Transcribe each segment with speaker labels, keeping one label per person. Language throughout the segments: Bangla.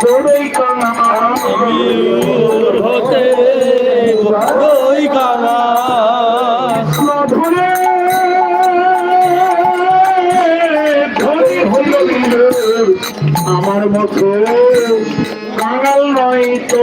Speaker 1: প্রলয় কানা হতে
Speaker 2: ওই গানা
Speaker 1: ধরে ধরে আমার মতো কাঙাল নয় তো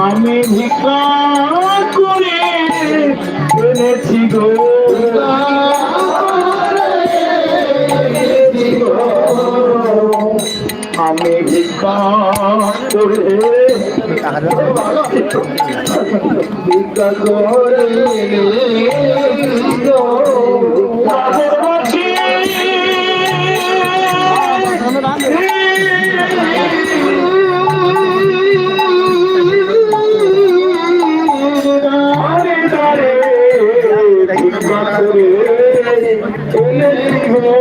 Speaker 1: আমি ভিক্ষা করে এনেছি গো। আমি ভিক্ষা করে ভিক্ষা করে করে এনেছি গো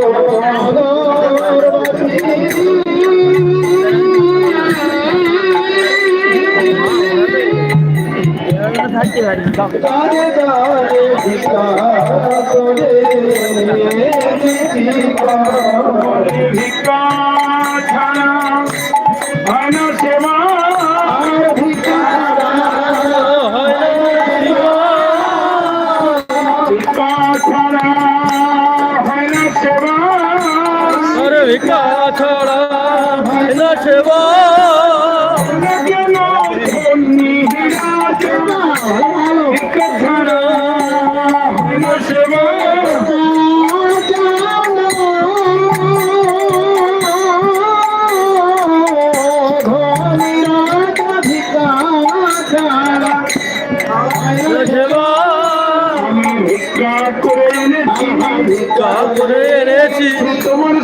Speaker 1: দারে দারে ভিক্ষা করে ভিক্ষা
Speaker 2: আরে ভিক্ষা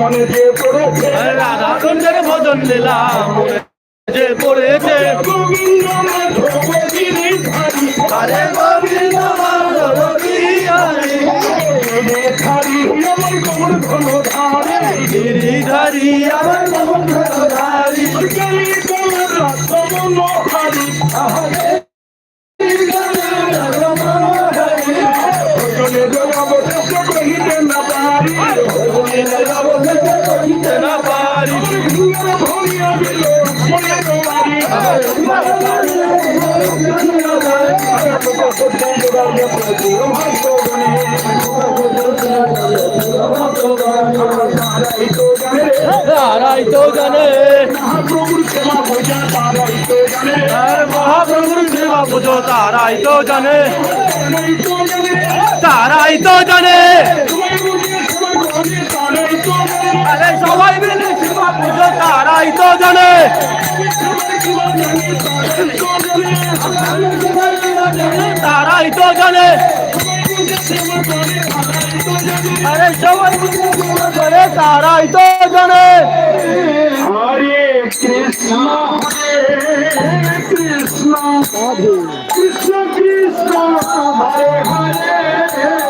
Speaker 1: মনে যে পড়েছে
Speaker 2: রাধা কুঞ্জের ভজন দিলাম মনে যে পড়েছে।
Speaker 1: গোবিন্দ
Speaker 2: আরে গোবিন্দ
Speaker 1: ধারি। আমার ধন ধারে তারাই তো জানে। মহাপ্রভুর সেবা বোঝা তারাই তো জানে সবাই
Speaker 2: মিলে সেবা বুঝো তারাই তো জানে।
Speaker 1: তারাই তো জানে।
Speaker 2: আরে সবাই করে, তারাই তো জানে।
Speaker 1: হরে কৃষ্ণ হরে কৃষ্ণ কৃষ্ণ কৃষ্ণ, হরে হরে।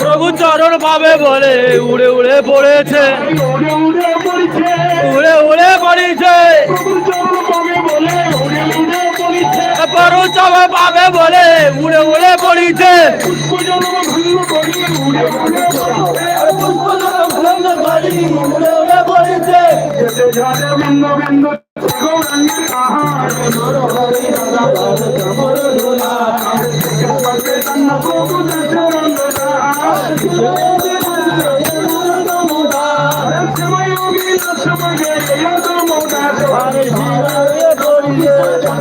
Speaker 2: প্রভু চরণ পাবে বলে উড়ে উড়ে পড়েছে
Speaker 1: উড়ে উড়ে পড়িছে।
Speaker 2: উড়ে উড়ে পড়িছে। পরু চবে পাবে বলে উড়ে উড়ে পড়িছে।
Speaker 1: পুষ্প জন্ম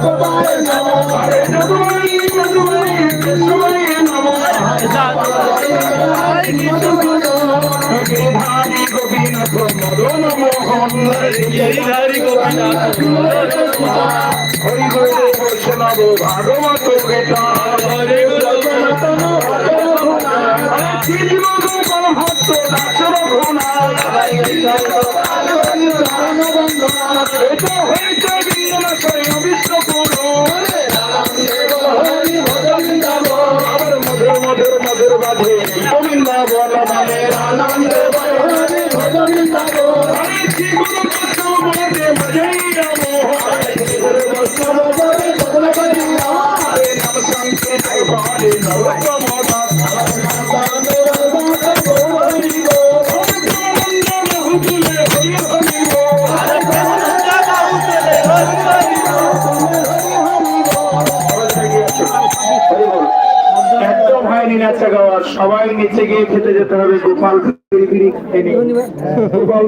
Speaker 1: ভঙ্গ করি উড়ে উড়ে
Speaker 2: উড়ে উড়ে পড়িছে
Speaker 1: যেতে ঝাড়ে বিন্দ বিন্দ বাধে গোবিন্দ বল মানে আনন্দ। গিয়ে খেতে যেতে হবে গোপাল। গোপাল